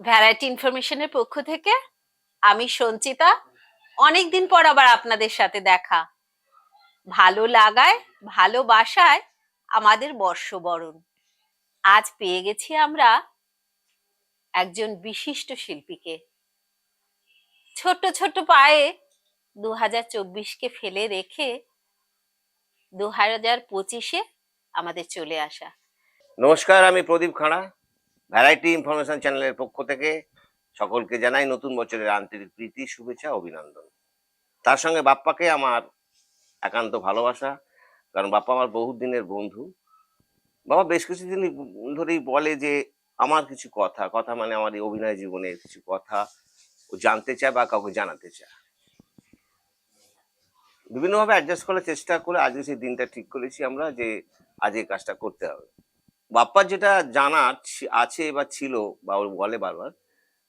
Variety ইনফরমেশনের পক্ষ থেকে আমি সঞ্চিতা। অনেকদিন পর আবার আপনাদের সাথে দেখা। ভালো লাগায় ভালোবাসায় আমাদের বর্ষবরণ। আজ পেয়ে গেছি আমরা একজন বিশিষ্ট শিল্পীকে। ছোট্ট ছোট্ট পায়ে দু হাজার চব্বিশকে ফেলে রেখে দু হাজার পঁচিশে আমাদের চলে আসা। নমস্কার, আমি প্রদীপ খাঁড়া। ভ্যারাইটি ইনফরমেশন চ্যানেলের পক্ষ থেকে সকলকে জানাই নতুন বছরের আন্তরিক প্রীতি, শুভেচ্ছা, অভিনন্দন। তার সঙ্গে বাপ্পাকে আমার একান্ত ভালোবাসা, কারণ বাপ্পা আমার বহুত দিনের বন্ধু। বাবা বেশ কিছুদিন ধরেই বলে যে, আমার কিছু কথা কথা মানে আমার এই অভিনয় জীবনের কিছু কথা। ও জানতে চায় বা কাউকে জানাতে চায়। বিভিন্নভাবে অ্যাডজাস্ট করার চেষ্টা করে আজকে সেই দিনটা ঠিক করেছি আমরা যে, আজ এই কাজটা করতে হবে। বাপ্পার যেটা জানার আছে বা ছিল বা ও বলে বারবার,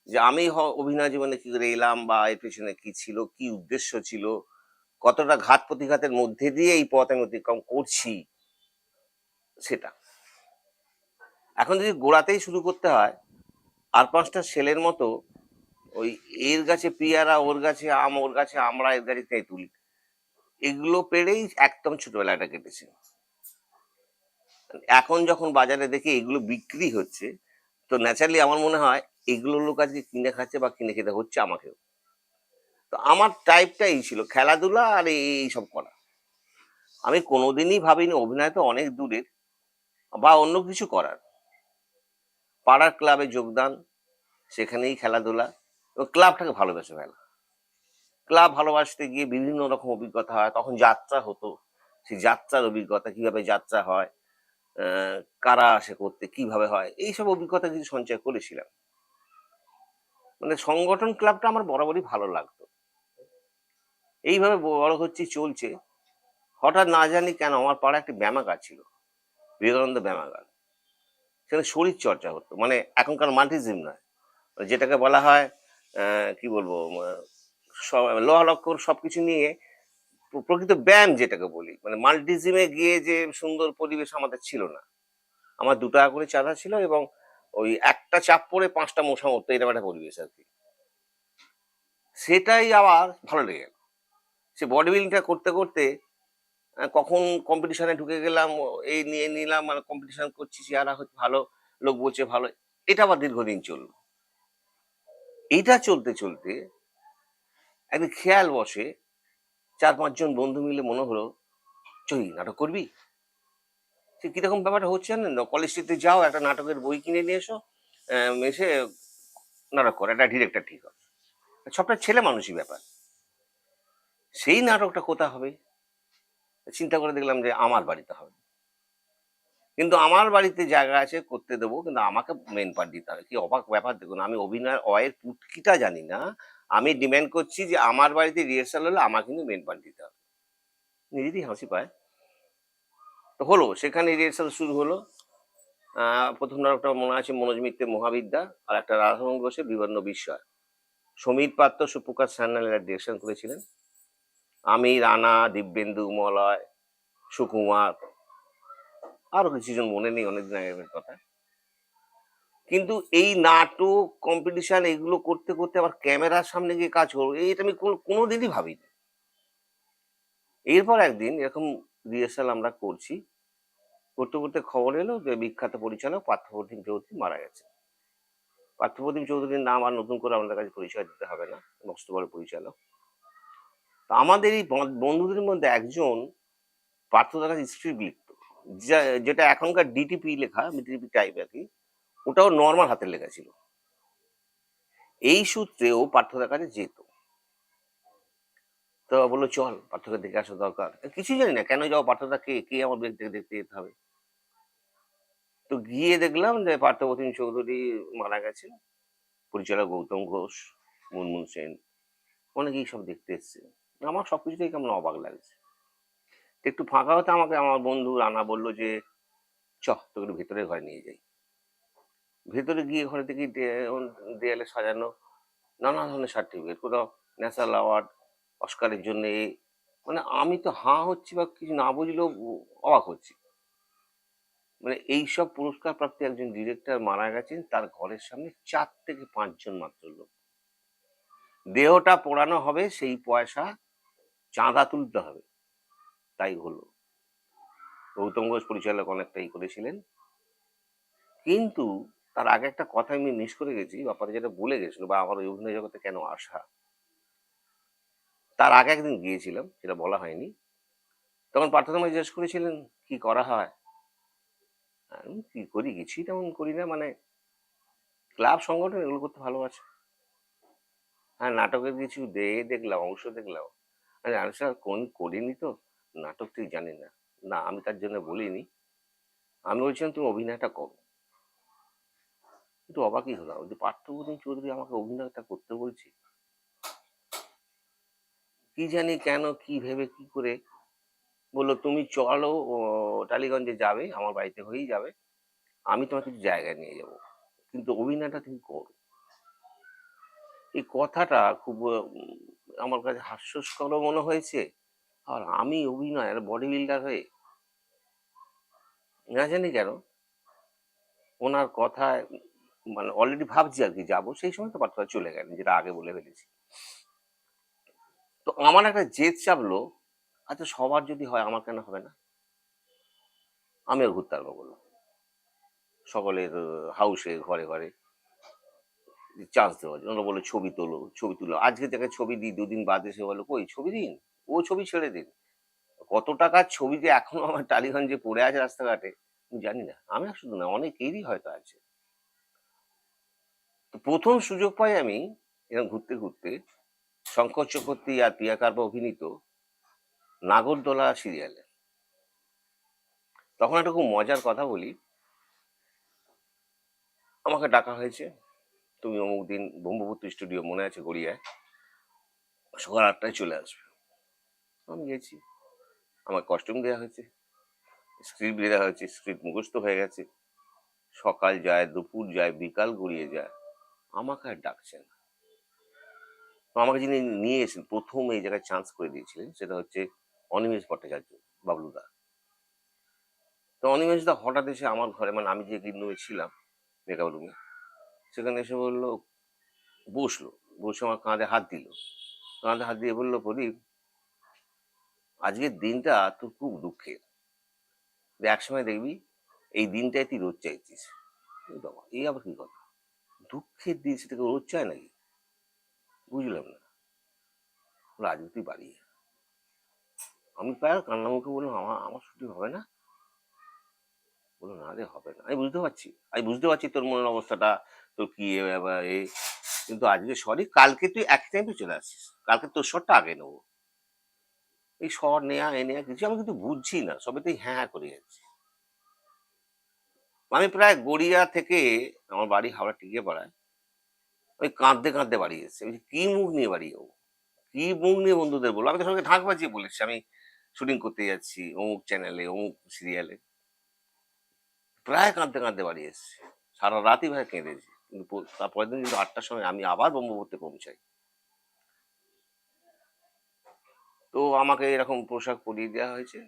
যে আমি অভিনয় জীবনে কি করে এলাম বা এর পেছনে কি ছিল, কি উদ্দেশ্য ছিল, কতটা ঘাত প্রতিঘাতের মধ্যে দিয়ে এই পথ আমি অতিক্রম করছি, সেটা। এখন যদি গোড়াতেই শুরু করতে হয়, আর পাঁচটা ছেলের মতো, ওই এর গাছে পিয়ারা, ওর গাছে আম, ওর গাছে আমরা, এর গাছে তেঁতুল, এগুলো পেরেই একদম ছোটবেলাটা কেটেছে। এখন যখন বাজারে দেখি এগুলো বিক্রি হচ্ছে, তো ন্যাচারালি আমার মনে হয় এগুলো লোক আজকে কিনে খাচ্ছে বা কিনে খেতে হচ্ছে আমাকেও। তো আমার টাইপটা এই ছিল, খেলাধুলা আর এই সব করা। আমি কোনোদিনই ভাবিনি, অভিনয় তো অনেক দূরের, বা অন্য কিছু করার। পাড়ার ক্লাবে যোগদান, সেখানেই খেলাধুলা, এবং ক্লাবটাকে ভালোবেসে ফেলা। ক্লাব ভালোবাসতে গিয়ে বিভিন্ন রকম অভিজ্ঞতা হয়, তখন যাত্রা হতো, সেই যাত্রার অভিজ্ঞতা, কীভাবে যাত্রা হয় কারা আসে করতে কীভাবে হয় এইসব অভিজ্ঞতা কিছু সঞ্চয় করেছিলাম। মানে সংগঠন ক্লাবটা আমার বরাবরই ভালো লাগতো। এইভাবে বড় হচ্ছে চলছে। হঠাৎ না জানি কেন আমার পাড়া একটি ব্যামাগার ছিল বিবেকানন্দ ব্যামাগার সেখানে শরীর চর্চা হতো মানে এখনকার মাল্টিজিম নয়। যেটাকে বলা হয় কি বলব আহ, সব সবকিছু নিয়ে প্রকৃত ব্যায়াম যেটাকে বলি মানে মাল্টিজিমে গিয়ে যে সুন্দর পরিবেশ আমাদের ছিল না। আমার দু টাকা করে চাঁদা ছিল এবং ওই একটা চাপ পরে পাঁচটা মশা মরতো, এরকম একটা পরিবেশ আর কি। সেটাই আবার ভালো লেগে গেল। সে বডি বিল্ডিংটা করতে করতে কখন কম্পিটিশনে ঢুকে গেলাম এই নিয়ে নিলাম মানে কম্পিটিশন করছি, চেহারা হচ্ছে ভালো, লোক বলছে ভালো, এটা আবার দীর্ঘদিন চলল। এইটা চলতে চলতে, একদিন খেয়াল বসে চার পাঁচজন বন্ধু মিলে মনে হলো চই নাটক করবি? সে কীরকম ব্যাপারটা হচ্ছে জানেন? কলেজ স্ট্রিটে যাও, একটা নাটকের বই কিনে নিয়ে এসো এসে নাটক কর, একটা ডিরেক্টর ঠিক হবে। সবটা ছেলে মানুষই ব্যাপার। সেই নাটকটা কোথা হবে? চিন্তা করে দেখলাম যে আমার বাড়িতে হবে। কিন্তু আমার বাড়িতে জায়গা আছে, করতে দেবো, কিন্তু আমাকে মেন পার্ট দিতে হবে। কি অবাক ব্যাপার, দেখুন, আমি অভিনয়, অয়ের পুটকিটা জানি না আমি ডিমান্ড করছি যে আমার বাড়িতে রিহার্সাল হলে আমার কিন্তু মেন পার্ট দিতে হবে। নিজেরই হাসি পায়। তো হলো, সেখানে রিহার্সাল শুরু হলো। প্রথম নাটকটা মনে আছে মনোজ মিত্রের মহাবিদ্যা আর একটা রাধামোহন ঘোষের বিভিন্ন বিষয় সমীর পাত্র সুপ্রকাশ সান্যালের ডিরেকশন করেছিলেন। আমি, রানা, দিব্যেন্দু মলয় সুকুমার, আরও কিছুজন মনে নেই অনেকদিন আগের কথা। কিন্তু এই নাটক কম্পিটিশন এগুলো করতে করতে আবার ক্যামেরার সামনে গিয়ে কাজ করব এইটা আমি কোনো, কোনোদিনই ভাবিনি। এরপর একদিন এরকম রিহার্সাল আমরা করছি, করতে করতে খবর এলো যে বিখ্যাত পরিচালক পার্থপ্রতিম চৌধুরী মারা গেছে। পার্থপ্রতিম চৌধুরীর নাম আর নতুন করে আমাদের কাছে পরিচয় দিতে হবে না, মস্ত বড় পরিচালক। তো আমাদের এই বন্ধুদের মধ্যে একজন পার্থদার কাছে স্ক্রিপ্ট লিখত যেটা এখনকার ডিটিপি লেখা ডিটিপি টাইপ আর কি। ওটাও নর্মাল হাতের লেখা ছিল। এই সূত্রে ও পার্থদার কাছে যেত। তো বলল, চল পার্থকে দেখে আসা দরকার। কিছুই জানি না, কেন যাও পার্থদা কে কে আমার থেকে দেখতে যেতে হবে। তো গিয়ে দেখলাম যে পার্থপ্রতিম চৌধুরী মারা গেছে পরিচালক গৌতম ঘোষ, মুনমুন সেন, অনেকেই সব দেখতে এসছে। আমার সবকিছুতেই কেমন অবাক লাগছে। একটু ফাঁকা হতে আমাকে, আমার বন্ধু রানা বলল যে চ তোকে ভেতরে ঘরে নিয়ে যাই। ভেতরে গিয়ে ঘরে দেখি দেয়ালে সাজানো নানা ধরনের সার্টিফিকেট কোথাও ন্যাশনাল অ্যাওয়ার্ড, অস্কারের জন্য মানে আমি তো হাঁ হচ্ছি বা কিছু না বুঝলেও অবাক হচ্ছি। মানে এইসব পুরস্কার প্রাপ্ত একজন ডিরেক্টর মারা গেছেন, তার ঘরের সামনে চার থেকে পাঁচজন মাত্র লোক। দেহটা পোড়ানো হবে, সেই পয়সা চাঁদা তুলতে হবে। তাই হলো। গৌতম ঘোষ পরিচালক অনেকটাই করেছিলেন। কিন্তু তার আগে একটা কথা আমি মিস করে গেছি, ব্যাপারে যেটা বলে গেছিল বা আমার ওই অভিনয় জগতে কেন আসা। তার আগে একদিন গিয়েছিলাম, সেটা বলা হয়নি। তখন পার্থনামা জিজ্ঞেস করেছিলেন, কি করা হয়? আমি, কি করি? কিছুই তেমন করি না মানে ক্লাব সংগঠন এগুলো করতে ভালোবাসে। হ্যাঁ নাটকের কিছু দে, দেখলাম, অংশ দেখলাম। আরে আমি স্যার, কোন করিনি তো? নাটক ঠিক জানি না। না, আমি তার জন্য বলিনি। আমি বলছিলাম, তুমি অভিনয়টা করো। কিন্তু অবাকই হলাম যে পার্থপ্রতিম চৌধুরী আমাকে অভিনয়টা করতে বলছে। কি জানি কেন, কি ভেবে, কি করে? বলল, তুমি চলো টালিগঞ্জে যাবে, আমার বাড়িতে হয়েই যাবে। আমি তোমাকে কিছু জায়গায় নিয়ে যাব। কিন্তু অভিনয়টা তুমি করো। এই কথাটা খুব আমার কাছে হাস্যস্কর মনে হয়েছে। আর আমি অভিনয়, আর বডি বিল্ডার হয়ে, না জানি কেন, ওনার কথায় মানে অলরেডি ভাবছি আর কি, যাব। সেই সময় তো পার্থরা চলে গেলেন, যেটা আগে বলে ফেলেছি। তো আমার একটা জেদ চাপলো আচ্ছা সবার যদি হয়, আমার কেন হবে না? আমিও ঘুরতে পারব বললাম সকলের হাউসে ঘরে ঘরে চান্স দেওয়া যায় ওরা ছবি তোলো, ছবি তুলো। আজকে থেকে ছবি দিই, দুদিন বাদ সে বলো কই, ছবি দিন? ও ছবি ছেড়ে দিন। কত টাকার ছবি যে এখনও আমার টালিগঞ্জে পড়ে আছে রাস্তাঘাটে, আমি জানি না। আমি শুধু না, অনেকেরই হয়তো আছে। তো প্রথম সুযোগ পাই আমি এরকম ঘুরতে ঘুরতে শঙ্কর চক্রবর্তী আর প্রিয়া কার্বা অভিনীত নাগরদোলা সিরিয়ালে তখন একটা খুব মজার কথা বলি। আমাকে ডাকা হয়েছে। তুমি অমুক দিন ব্রহ্মপুত্র স্টুডিও মনে আছে গড়িয়ায়? সকাল আটটায় চলে আসবে। আমি গেছি। আমার কস্টিউম দেওয়া হয়েছে। স্ক্রিপ্ট দেওয়া হয়েছে। স্ক্রিপ্ট মুখস্থ হয়ে গেছে। সকাল যায়, দুপুর যায়, বিকাল গড়িয়ে যায়। আমাকে আর ডাকছে না। তো আমাকে যিনি নিয়ে এসেছেন প্রথম এই জায়গায় চান্স করে দিয়েছিলেন, সেটা হচ্ছে অনিমেষ ভট্টাচার্য বাবলুদা তো অনিমেষ দা হঠাৎ এসে আমার ঘরে মানে আমি যে রুমে ছিলাম মেকআপ রুমে সেখানে এসে বলল, বসল, বসে আমার কাঁধে হাত দিল। কাঁধে হাত দিয়ে বলল, প্রদীপ, আজকের দিনটা তোর খুব দুঃখের। একসময় দেখবি, এই দিনটাই তুই রোজ চাইছিস। এই আবার কি কথা? দুঃখের দিন সেটাকে রোজ চায় নাকি? বুঝলাম না। রাজনীতি আজকে তুই বাড়ি। যা। আমি প্রায় কান্না মুখে বললাম, আমার আমার ছুটি হবে না? বলল, না রে, হবে না। আমি বুঝতে পারছি। আমি বুঝতে পারছি তোর মনের অবস্থাটা, তোর কি এ কিন্তু আজকে সরি, কালকে তুই এক টাইমে চলে আসিস। কালকে তোর শটটা আগে নেব। এই শট নেয়া, এ নেয়া কিছু আমি কিন্তু বুঝছি না। সবে তুই হ্যাঁ হ্যাঁ করে যাচ্ছি। আমি প্রায় গড়িয়া থেকে আমার বাড়ি হাওড়া টিকে পাড়ায় ওই কাঁদতে কাঁদতে বাড়ি এসেছে। কি মুখ নিয়ে বাড়ি যাব কি মুখ নিয়ে বন্ধুদের বলব আমি তো সঙ্গে ঢাক বাজিয়ে বলেছি। আমি শুটিং করতে যাচ্ছি অমুক চ্যানেলে অমুক সিরিয়ালে প্রায় কাঁদতে কাঁদতে বাড়ি এসেছি। সারা রাতই ভাই কেঁদেছি। কিন্তু তারপরের দিন কিন্তু আটটার সময় আমি আবার ব্রহ্মপুত্রে পৌঁছাই। তো আমাকে এরকম পোশাক পরিয়ে দেওয়া হয়েছে।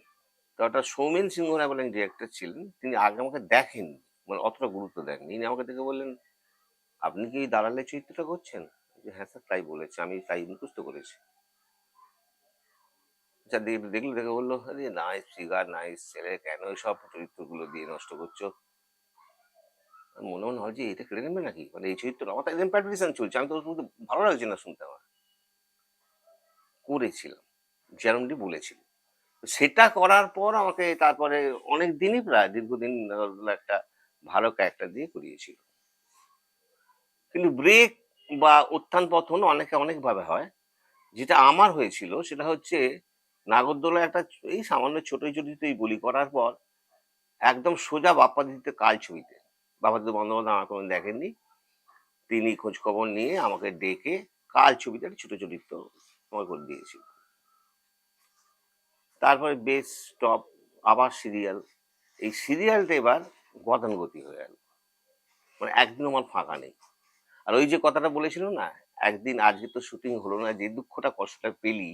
একটা সৌমেন সিংহ রায় বলেন ডিরেক্টর ছিলেন, তিনি আগে আমাকে দেখেননি মানে অতটা গুরুত্ব দেননি। তিনি আমাকে দেখে বললেন, আপনি কি দালালের চরিত্রটা করছেন? যে হ্যাঁ স্যার, তাই বলেছে, আমি তাই মুখস্থ করেছি। দেখ- দেখল, দেখে বলল, আরে নাইস ফিগার নাইস ছেলে কেন সব চরিত্রগুলো দিয়ে নষ্ট করছ? মনে মনে হয় যে এটা কেড়ে নেবে নাকি? মানে এই চরিত্র আমার একদম প্যাট্রিশন চলছে, আমি তো ভালো লাগছে না শুনতে আমার। করেছিলাম যেরমটি বলেছিল। সেটা করার পর আমাকে তারপরে অনেক দিনই প্রায়, দীর্ঘদিন একটা ভালো ক্যারেক্টার দিয়ে করিয়েছিল কিন্তু ব্রেক বা উত্থান পতন অনেকে অনেকভাবে হয়। যেটা আমার হয়েছিল সেটা হচ্ছে নাগরদোলা একটা এই সামান্য ছোট চরিত্রই বলি করার পর একদম সোজা বাপ্পাদিতে কাল ছবিতে বাপাদিত বন্দ্যোপাধ্যায় আমার কোনো দেখেননি। তিনি খোঁজখবর নিয়ে আমাকে ডেকে কাল ছবিতে একটা ছোট চরিত্র আমার করে দিয়েছিল। তারপরে বেশ স্টপ আবার সিরিয়াল। এই সিরিয়ালটা এবার গতানুগতি হয়ে গেল। মানে একদিন আমার ফাঁকা নেই। আর ওই যে কথাটা বলেছিল না, একদিন আজকে তো শুটিং হলো না, যে দুঃখটা কষ্টটা পেলি,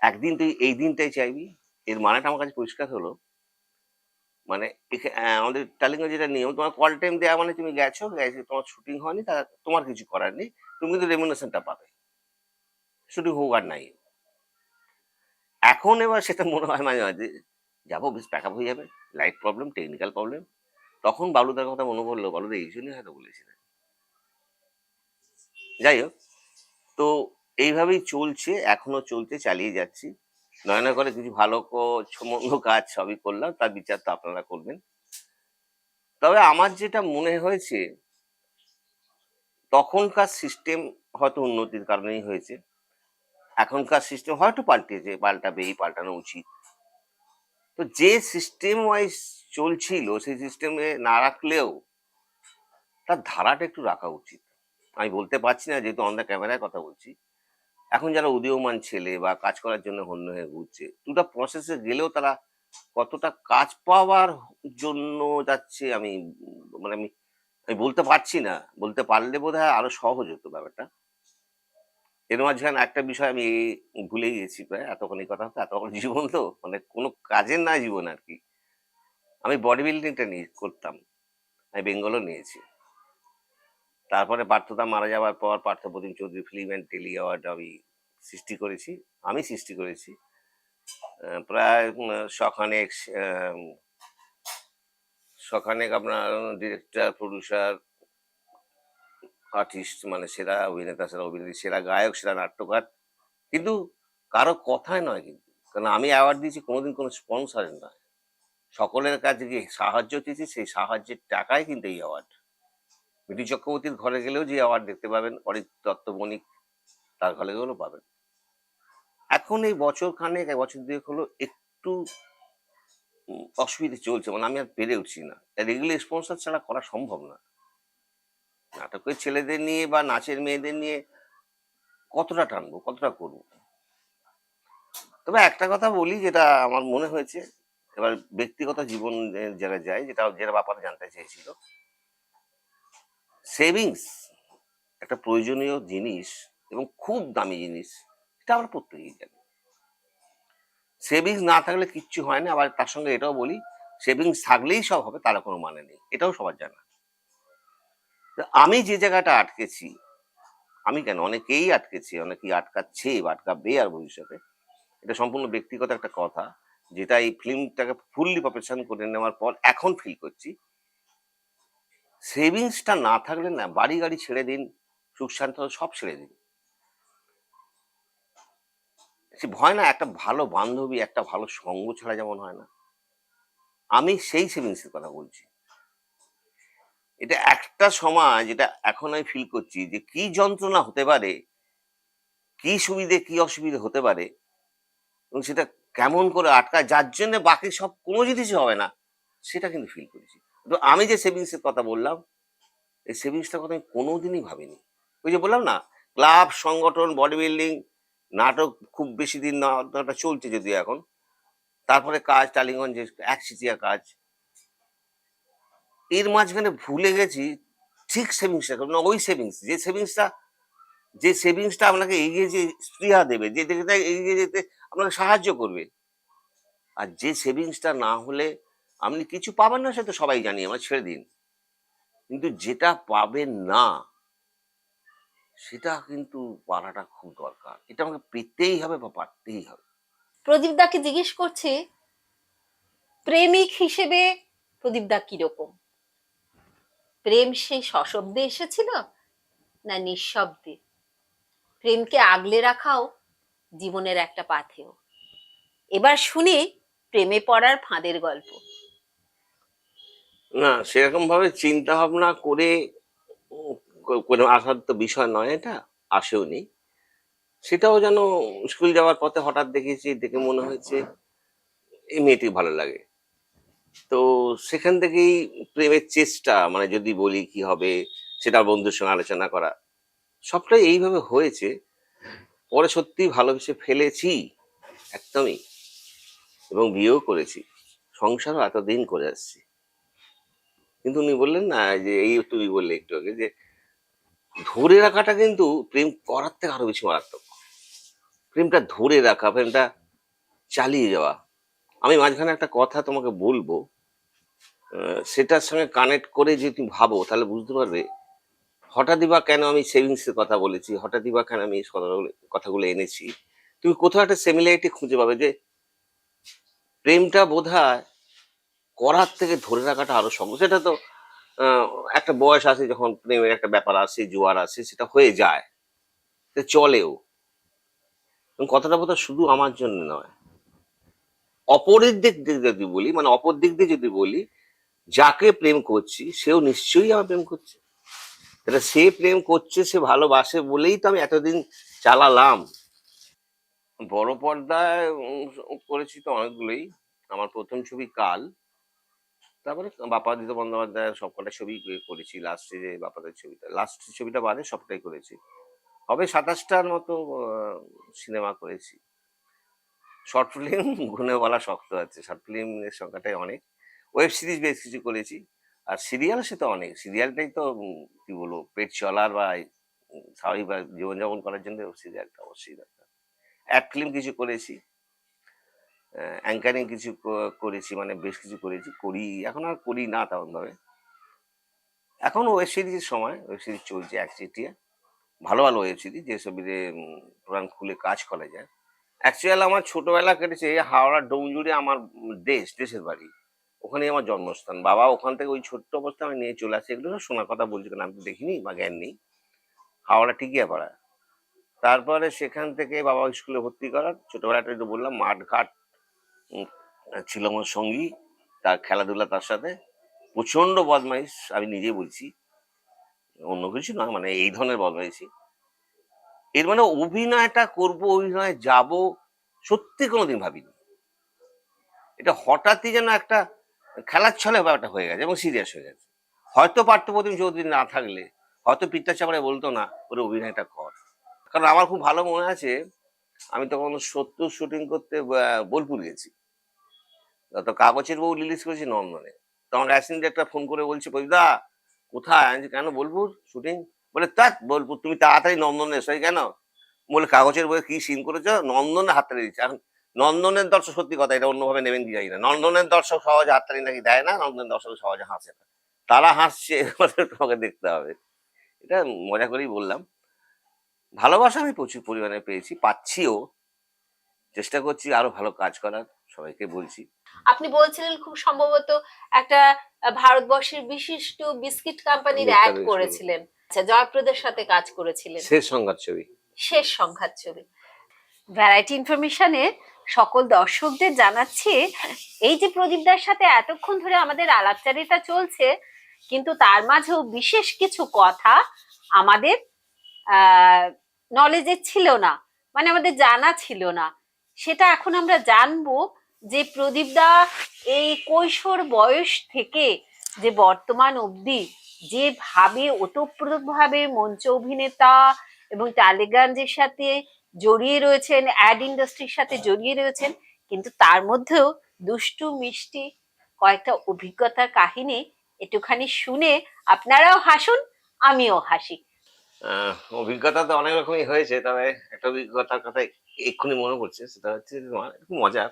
একদিন তুই এই দিনটাই চাইবি। এর মানেটা আমার কাছে পরিষ্কার হলো। মানে আমাদের টালিগঞ্জ যেটা নিয়ম, তোমার কল টাইম দেওয়া মানে তুমি গেছো, গেছে, তোমার শুটিং হয়নি তা তোমার কিছু করার নেই। তুমি কিন্তু রেমুনেশনটা পাবে। শুটিং হোক আর নাই। এখন এবার সেটা মনে হয় মাঝে মাঝে যাব, বেশ প্যাক আপ হয়ে যাবে লাইট প্রবলেম টেকনিক্যাল প্রবলেম তখন বাবলুদার কথা মনে পড়ল, বাবলুদা এই জন্যই হয়তো বলেছিলেন যাই হোক, তো এইভাবেই চলছে, এখনও চলছে, চালিয়ে যাচ্ছি। নয় নয় করে কিছু ভালো মন্দ কাজ সবই করলাম, তার বিচার তো আপনারা করবেন। তবে আমার যেটা মনে হয়েছে, তখনকার সিস্টেম হয়তো উন্নতির কারণেই হয়েছে। এখনকার সিস্টেম হয়তো পাল্টেছে পাল্টাবে, এই পাল্টানো উচিত। তো যে সিস্টেম ওয়াইজ চলছিল, সেই সিস্টেমে না রাখলেও তার ধারাটা একটু রাখা উচিত। আমি বলতে পারছি না, যেহেতু অন দ্য ক্যামেরায় কথা বলছি। এখন যারা উদীয়মান ছেলে বা কাজ করার জন্য হন্য হয়ে ঘুরছে, দুটা প্রসেসে গেলেও তারা কতটা কাজ পাওয়ার জন্য যাচ্ছে আমি মানে আমি আমি বলতে পারছি না। বলতে পারলে বোধ হয় আরও সহজ হতো ব্যাপারটা। এর মাঝখানে একটা বিষয় আমি ভুলে গেছি প্রায় এতক্ষণ এই কথা হতো এতক্ষণ জীবন তো মানে কোনো কাজের না জীবন আর কি। আমি বডি বিল্ডিংটা নিয়ে করতাম আমি বেঙ্গলও নিয়েছি। তারপরে পার্থদা মারা যাওয়ার পর Parthapratim Chowdhury film and tele award আমি সৃষ্টি করেছি আমি সৃষ্টি করেছি। প্রায় আহ, শখানেক আপনার ডিরেক্টর প্রডিউসার আর্টিস্ট মানে সেরা অভিনেতা, সেরা অভিনেত্রী, সেরা গায়ক, সেরা নাট্যকার। কিন্তু কারও কথায় নয় কিন্তু। কারণ আমি অ্যাওয়ার্ড দিয়েছি, কোনোদিন কোনো স্পন্সরের নয়। সকলের কাছে যে সাহায্য দিয়েছি সেই সাহায্যের টাকায় কিন্তু এই অ্যাওয়ার্ড বিটি চক্রবর্তীর ঘরে গেলেও যে অ্যাওয়ার্ড দেখতে পাবেন, অরিত দত্ত বণিক তার ঘরে গেলেও পাবেন। এখন এই বছর খানেক, এক বছর দুয়েক হলো একটু অসুবিধে চলছে মানে আমি আর পেরে উঠছি না। রেগুলার স্পন্সর ছাড়া করা সম্ভব না। নাটকের ছেলেদের নিয়ে বা নাচের মেয়েদের নিয়ে কতটা টানবো, কতটা করব? তবে একটা কথা বলি যেটা আমার মনে হয়েছে, এবার ব্যক্তিগত জীবন যারা যায়, যেটা যেটা ব্যাপারে জানতে চেয়েছিল সেভিংস একটা প্রয়োজনীয় জিনিস এবং খুব দামি জিনিস, এটা আমরা প্রত্যেকেই জানি। সেভিংস না থাকলে কিচ্ছু হয় না, আবার তার সঙ্গে এটাও বলি সেভিংস থাকলেই সব হবে, তার কোনো মানে নেই, এটাও সবার জানা। আমি যে জায়গাটা আটকেছি, আমি কেন? অনেকেই আটকেছি, অনেকেই আটকাচ্ছে বা আটকাবে আর ভবিষ্যতে। এটা সম্পূর্ণ ব্যক্তিগত একটা কথা, যেটা এই ফিল্মটাকে ফুললি প্রফেশন করে নেওয়ার পর এখন ফিল করছি। সেভিংসটা না থাকলে না বাড়ি গাড়ি ছেড়ে দিন, সুখ শান্ত সব ছেড়ে দিন। সে ভয় না, একটা ভালো বান্ধবী, একটা ভালো সঙ্গ ছাড়া যেমন হয় না। আমি সেই সেভিংসের কথা বলছি। এটা একটা সমাজ যেটা এখন আমি ফিল করছি যে কি যন্ত্রণা হতে পারে, কি সুবিধে, কি অসুবিধে হতে পারে এবং সেটা কেমন করে আটকায়, যার জন্য বাকি সব কোনো জিনিসই হবে না, সেটা কিন্তু ফিল করেছি। তো আমি যে সেভিংসের কথা বললাম, এই সেভিংসটার কথা আমি কোনোদিনই ভাবিনি। ওই যে বললাম না ক্লাব সংগঠন বডি বিল্ডিং নাটক খুব বেশি দিন না চলছে যদিও এখন, তারপরে কাজ টালিগঞ্জে একচিটিয়া কাজ এর মাঝখানে ভুলে গেছি ঠিক সেভিংসটা করব না, ওই সেভিংস যে সেভিংসটা যে সেভিংসটা আপনাকে এগিয়ে যে স্পৃহা দেবে, যে যেটা এগিয়ে যেতে আপনাকে সাহায্য করবে। আর যে সেভিংসটা না হলে আপনি কিছু পাবেন না, সে তো সবাই জানি, আমার ছেড়ে দিন। কিন্তু যেটা পাবেন না, সেটা কিন্তু পারাটা খুব দরকার। এটা আমাকে পেতেই হবে বা পারতেই হবে। প্রদীপ দাকে জিজ্ঞেস করছে, প্রেমিক হিসেবে প্রদীপ দা কীরকম? প্রেম সেই সশব্দে এসেছিল না নিঃশব্দে? প্রেমকে আগলে রাখাও জীবনের একটা পাথেয়। এবার শুনি প্রেমে পড়ার ফাঁদের গল্প। না সেরকম ভাবে চিন্তা ভাবনা করে কোনো আসার তো বিষয় নয় এটা আসেও নি সেটাও যেন স্কুল যাওয়ার পথে হঠাৎ দেখেছি, দেখে মনে হয়েছে, এই মেয়েটি ভালো লাগে। তো সেখান থেকেই প্রেমের চেষ্টা মানে যদি বলি কি হবে সেটা বন্ধুর সঙ্গে আলোচনা করা সবটাই এইভাবে হয়েছে। পরে সত্যি ভালোবেসে ফেলেছি, একদমই। এবং বিয়েও করেছি। সংসারও এতদিন করে আসছি। কিন্তু উনি বললেন না যে এই তুমি বললে একটু আগে যে ধরে রাখাটা কিন্তু প্রেম করার থেকে আরও বেশি মারাত্মক। প্রেমটা ধরে রাখা, প্রেমটা চালিয়ে যাওয়া। আমি মাঝখানে একটা কথা তোমাকে বলব সেটার সঙ্গে কানেক্ট করে যদি তুমি ভাবো, তাহলে বুঝতে পারবে হঠাৎই বা কেন আমি সেভিংস এর কথা বলেছি, হঠাৎই বা কেন আমি এই কথাগুলো এনেছি। তুমি কোথাও একটা সিমিলারিটি খুঁজে পাবে যে প্রেমটা বোধ করার থেকে ধরে রাখাটা আরও সহজ সেটা তো একটা বয়স আছে যখন প্রেমের একটা ব্যাপার আসে, জোয়ার আসে, সেটা হয়ে যায় চলেও। কথাটা বোধ শুধু আমার জন্য নয়। অপরের দিক দিয়ে যদি বলি মানে অপর দিক দিয়ে যদি বলি, যাকে প্রেম করছি, সেও নিশ্চয়ই আমার প্রেম করছে। তাহলে সে প্রেম করছে, সে ভালোবাসে বলেই তো আমি এতদিন চালালাম। বড় পর্দায় করেছি তো অনেকগুলোই। আমার প্রথম ছবি কাল। তারপরে বাপাদিত বন্দ্যোপাধ্যায়ের সবকটা ছবি করেছি। লাস্টে যে বাপাদের ছবিটা লাস্ট ছবিটা বাদে সবটাই করেছি। হবে সাতাশটার মতো সিনেমা করেছি। শর্ট ফিল্ম গুনে বলা শক্ত আছে। শর্ট ফিল্মের সংখ্যাটাই অনেক। ওয়েব সিরিজ বেশ কিছু করেছি। আর সিরিয়াল সে তো অনেক। সিরিয়ালটাই তো কি বলব, পেট চলার বা স্বাভাবিক বা জীবনযাপন করার জন্য সিরিয়ালটা অবশ্যই দরকার। এক ফিল্ম কিছু করেছি। অ্যাঙ্কারিং কিছু করেছি মানে বেশ কিছু করেছি। করি, এখন আর করি না তেমন ভাবে এখন ওয়েব সিরিজের সময় ওয়েব সিরিজ চলছে একচেটিয়া ভালো ভালো ওয়েব সিরিজ যেসব খুলে কাজ করা যায়। অ্যাকচুয়াল আমার ছোটবেলা কেটেছে হাওড়া ডোমজুড়ে আমার দেশ, দেশের বাড়ি। ওখানেই আমার জন্মস্থান। বাবা ওখান থেকে ওই ছোট্ট অবস্থায় আমি নিয়ে চলে আসি। এগুলো শোনার কথা বলছি কারণ আমি তো দেখিনি বা জ্ঞান নেই। হাওড়া টিকিয়াপাড়া। তারপরে সেখান থেকে বাবা স্কুলে ভর্তি করার। ছোটবেলাটা একটু বললাম, মাঠঘাট ছিল আমার সঙ্গী, তার খেলাধুলা তার সাথে। প্রচণ্ড বদমাইশ, আমি নিজে বলছি। অন্য কিছু না মানে এই ধরনের বদমাইশি। এর মানে অভিনয়টা করব, অভিনয় যাব, সত্যি কোনোদিন ভাবিনি। এটা হঠাৎই যেন একটা খেলার ছলে ব্যাপারটা হয়ে গেছে এবং সিরিয়াস হয়ে গেছে। হয়তো পার্থপ্রতিম চৌধুরী না থাকলে, হয়তো পিত্তা চাপড়ে বলতো না, ওরে অভিনয়টা কর। কারণ আমার খুব ভালো মনে আছে, আমি তখন সত্তর শুটিং করতে বোলপুর গেছি। তো কাগজের বউ রিলিজ করেছি নন্দনে। তখন অ্যাসিস্ট্যান্ট একটা ফোন করে বলছে দা, কোথায়? কেন বোলপুর শুটিং বলে তাক বোলপুর তুমি তাড়াতাড়ি নন্দনে এসো কেন? বলে কাগজের বইয়ে কি সিন করেছ? নন্দনে হাততালি দিচ্ছে। এখন নন্দনের দর্শক সত্যি কথা এটা অন্যভাবে নেবেন কি জানি না। নন্দনের দর্শক সহজে হাততালি নাকি দেয় না নন্দনের দর্শক সহজে হাসে না। তারা হাসছে তোমাকে দেখতে হবে। এটা মজা করেই বললাম। ভালোবাসা আমি প্রচুর পরিমাণে পেয়েছি পাচ্ছিও। চেষ্টা করছি আরও ভালো কাজ করার সবাইকে বলছি। আপনি বলছিলেন খুব সম্ভবত একটা ভারতবর্ষের বিশিষ্ট বিস্কিট কোম্পানির অ্যাড করেছিলেন। আচ্ছা জয়প্রদের সাথে কাজ করেছিলেন। শেষ সংঘাত ছবি। শেষ সংঘাত ছবি। ভ্যারাইটি ইনফরমেশনে সকল দর্শকদের জানাচ্ছি এই যে প্রদীপদার সাথে এতক্ষণ ধরে আমাদের আলাপচারিতা চলছে কিন্তু তার মাঝেও বিশেষ কিছু কথা আমাদের নলেজে ছিল না মানে আমাদের জানা ছিল না। সেটা এখন আমরা জানব যে প্রদীপদা এই কৈশোর বয়স থেকে যে বর্তমান অবধি যেভাবে ওতপ্রোতভাবে মঞ্চ অভিনেতা এবং টালিগঞ্জের সাথে জড়িয়ে রয়েছেন অ্যাড ইন্ডাস্ট্রির সাথে জড়িয়ে রয়েছেন, কিন্তু তার মধ্যেও দুষ্টু, মিষ্টি কয়েকটা অভিজ্ঞতার কাহিনী একটুখানি শুনে আপনারাও হাসুন, আমিও হাসি। অভিজ্ঞতা তো অনেক রকমই হয়েছে, তবে একটা অভিজ্ঞতার কথা এক্ষুনি মনে পড়ছে, সেটা হচ্ছে তোমার একটু মজার।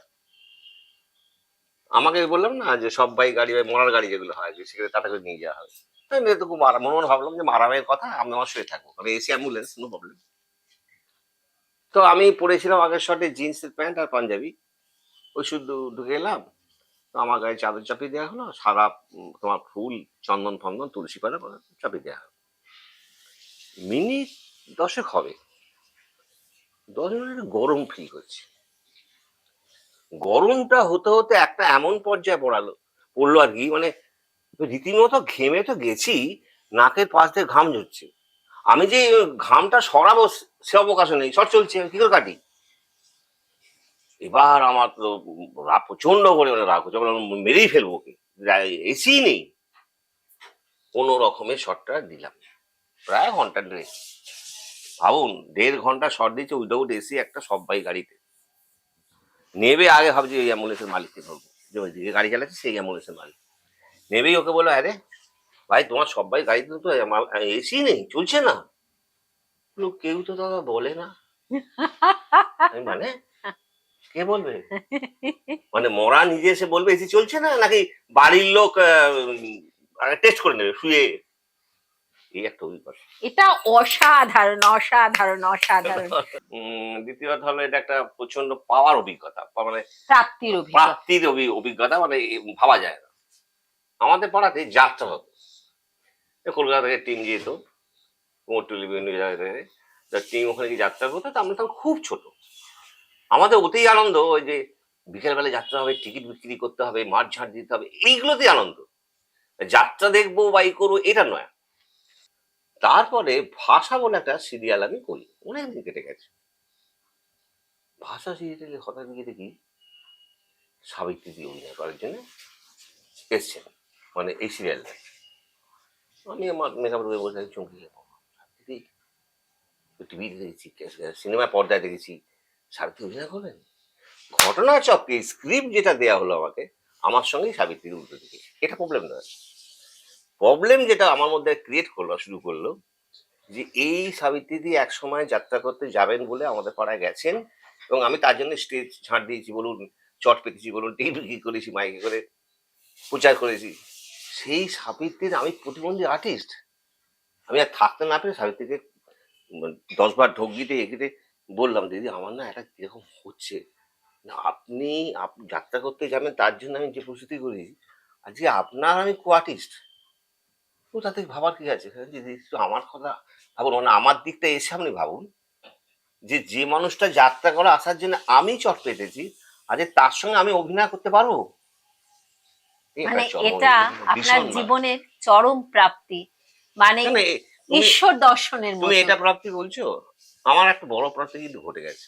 আমাকে বললাম না যে সব বাইক গাড়ি মরার গাড়ি যেগুলো হয়, যে সেখানে তাটা করে নিয়ে যাওয়া হবে আমি তো খুব মনে মনে ভাবলাম যে মারামের কথা, আমি আমার শুয়ে থাকব। কারণ এসি অ্যাম্বুলেন্স নো প্রবলেম তো আমি পরেছিলাম আগের শর্টে জিন্সের প্যান্ট আর পাঞ্জাবি। ওই শুধু ঢুকে এলাম। তো আমার গায়ে চাদর চাপিয়ে দেওয়া হলো, সারা তোমার ফুল, চন্দন ফন্দন, তুলসী পাতা চাপিয়ে দেওয়া হলো। মিনিট দশেক হবে। দশ মিনিট গরম ফিল করছে। গরমটা হতে হতে একটা এমন পর্যায়ে পড়ালো। পড়ল আর কি মানে রীতিমতো ঘেমে তো গেছি, নাকের পাশ দিয়ে ঘাম ঝরছে। আমি যে ঘামটা সরাবো সে অবকাশ নেই, সব চলছে কি করে কাটি? এবার আমার তো রাগ প্রচণ্ড করে মানে রাগ হচ্ছে মেরেই ফেলব ওকে। এসি নেই। কোনো রকমের শটটা দিলাম। প্রায় ঘণ্টা ড্রেস ভাবুন, দেড় ঘণ্টা শর্ট দিচ্ছে উইদাউট এসি একটা সবাই গাড়িতে নেবে আগে ভাবছি ওই অ্যাম্বুলেন্সের মালিককে ধরবো। যে ওই দিকে গাড়ি চালাচ্ছে, সেই অ্যাম্বুলেন্সের মালিক। নেবেই ওকে বলো, আরে ভাই, তোমার সবাই গাড়িতে তো এসি নেই, চলছে না। কেউ তো দাদা বলে না। মানে কে বলবে? মানে মরা নিজে এসে বলবে, এসি চলছে না? নাকি বাড়ির লোক টেস্ট করে নেবে, শুয়ে এই একটা অভিজ্ঞতা এটা অসাধারণ অসাধারণ অসাধারণ। দ্বিতীয়ত হলো এটা একটা প্রচণ্ড পাওয়ার অভিজ্ঞতা মানে প্রাপ্তির প্রাপ্তির অভিজ্ঞতা মানে ভাবা যায় না। আমাদের পাড়াতে যাত্রা হতো। কলকাতা থেকে টিম যেত কুমোরটুলি বিভিন্ন জায়গা থেকে। টিম ওখানে গিয়ে যাত্রা করতো তো আমরা তখন খুব ছোট। আমাদের ওতেই আনন্দ ওই যে বিকেলবেলা যাত্রা হবে টিকিট বিক্রি করতে হবে মাঠ ঝাঁট দিতে হবে এইগুলোতেই আনন্দ। যাত্রা দেখব বা এই করব এটা নয়। তারপরে ভাষা বলে একটা সিরিয়াল আমি করি। অনেকদিন কেটে গেছে। ভাষা সিরিয়ালে হঠাৎ গিয়ে দেখি, সাবিত্রী দিয়ে অভিনয় করার জন্য এসছেন মানে এই সিরিয়ালটা আমি আমার মেকআপ রুমে বসে চমকে গেলাম। টিভিতে দেখেছি সিনেমা পর্দায় দেখেছি। সাবিত্রী অভিনয় করবেন ঘটনা চক্রে স্ক্রিপ্ট যেটা দেয়া হলো আমাকে, আমার সঙ্গেই সাবিত্রীর উল্টো দিকে। এটা প্রবলেম নয়। প্রবলেম যেটা আমার মধ্যে ক্রিয়েট করল, শুরু করল, যে এই সাবিত্রী দিয়ে এক সময় যাত্রা করতে যাবেন বলে আমাদের পাড়ায় গেছেন এবং আমি তার জন্য স্টেজ ঝাঁট দিয়েছি, বলুন, চট পেতেছি, বলুন, টিভি করেছি মাইকে করে প্রচার করেছি। সেই সাবিত্রীর আমি প্রতিবন্ধী আর্টিস্ট আমি আর থাকতে না পেরে সাবিত্রীকে উম দশ বার ঢোক গিতে এগিয়ে বললাম, দিদি, আমার না এটা কীরকম হচ্ছে। না, আপনি আপ- যাত্রা করতে যাবেন, তার জন্য আমি যে প্রস্তুতি করেছি, আজকে আপনার আমি কো আর্টিস্ট তো তাতে ভাবার কি আছে? একটু আমার কথা ভাবুন মানে আমার দিকটা এসে আপনি ভাবুন যে যে মানুষটা যাত্রা করে আসার জন্য আমি চট পেতেছি আজ তার সঙ্গে আমি অভিনয় করতে পারব? মানে এটা আপনার। জীবনের চরম প্রাপ্তি মানে ঈশ্বর দর্শনের তুমি এটা প্রাপ্তি বলছো? আমার একটা বড় প্রাপ্তি কিন্তু ঘটে গেছে।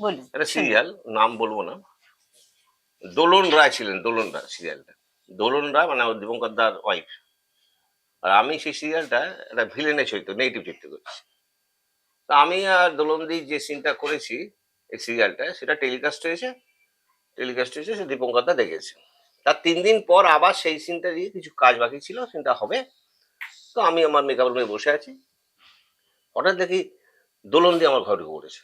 বলুন একটা সিরিয়াল নাম বলব না। দোলন রায় ছিলেন দোলন রায় সিরিয়ালটা দোলন রায় মানে আমার দিবঙ্কর দার ওয়াইফ আর আমি সেই সিরিয়ালটা একটা ভিলেনের চরিত্র নেগেটিভ চরিত্র করছি। তা আমি আর দোলনদি যে সিনটা করেছি এই সিরিয়ালটা সেটা টেলিকাস্ট হয়েছে। টেলিকাস্ট হয়েছে, সে দীপঙ্কর দা দেখেছে। তার তিন দিন পর আবার সেই সিনটা দিয়ে কিছু কাজ বাকি ছিল সিনটা হবে। তো আমি আমার মেকআপ রুমে বসে আছি। হঠাৎ দেখি দোলন দিয়ে আমার ঘরে ঢুকে পড়েছে।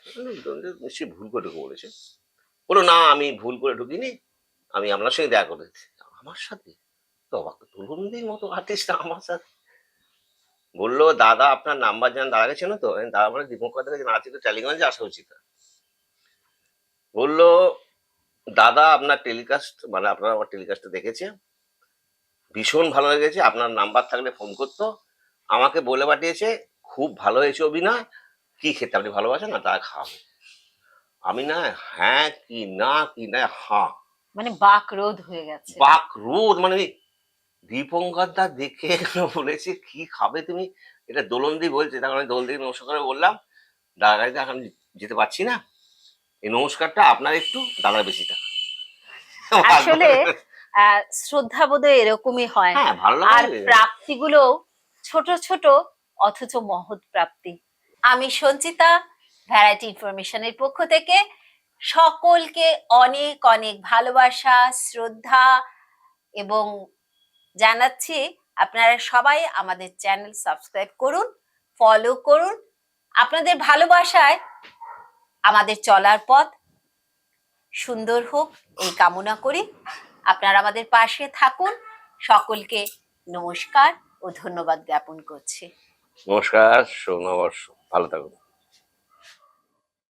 নিশ্চয়ই ভুল করে ঢুকে পড়েছে। বলো না, আমি ভুল করে ঢুকিনি। আমি আপনার সঙ্গে দেখা করেছি আমার সাথে তো অবাক দোলনদির মতো আর্টিস্ট আমার সাথে। বলল দাদা আপনার নাম্বার জান দাদাকে চেনো তো? দাদা মানে দীপঙ্কর দাকে না আছে তো টালিগঞ্জে আসা উচিত বলল দাদা আপনার টেলিকাস্ট মানে আপনার আমার টেলিকাস্টটা দেখেছে। ভীষণ ভালো লেগেছে আপনার নাম্বার থাকলে ফোন করতো। আমাকে বলে পাঠিয়েছে খুব ভালো হয়েছে অভিনয়। কি খেতে আপনি ভালোবাসেন? না তা খাওয়াবে আমি না হ্যাঁ কি না কি না হ্যাঁ। মানে বাক রোধ হয়ে গেছে। বাক রোদ মানে দীপঙ্কর দা দেখে বলেছে কি খাবে তুমি? এটা দোলনদি বলছে। তখন আমি দোলদি নমস্কার করে বললাম দাদা এখন যেতে পারছি না। এই নমস্কারটা আপনার একটু দাদার বেশিটা। আসলে আহ, শ্রদ্ধা বোধহয় এরকমই হয়। হ্যাঁ ভালো আর প্রাপ্তিগুলো ছোট ছোট অথচ মহৎ প্রাপ্তি। আমি সঞ্চিতা ভ্যারাইটি ইনফরমেশনের পক্ষ থেকে সকলকে অনেক অনেক ভালোবাসা শ্রদ্ধা এবং জানাচ্ছি, আপনারা সবাই আমাদের চ্যানেল সাবস্ক্রাইব করুন ফলো করুন। আপনাদের ভালোবাসায় আমাদের চলার পথ সুন্দর হোক, এই কামনা করি। আপনারা আমাদের পাশে থাকুন। সকলকে নমস্কার ও ধন্যবাদ জ্ঞাপন করছি। নমস্কার সৌনবর্ষ ভালো থাকুন।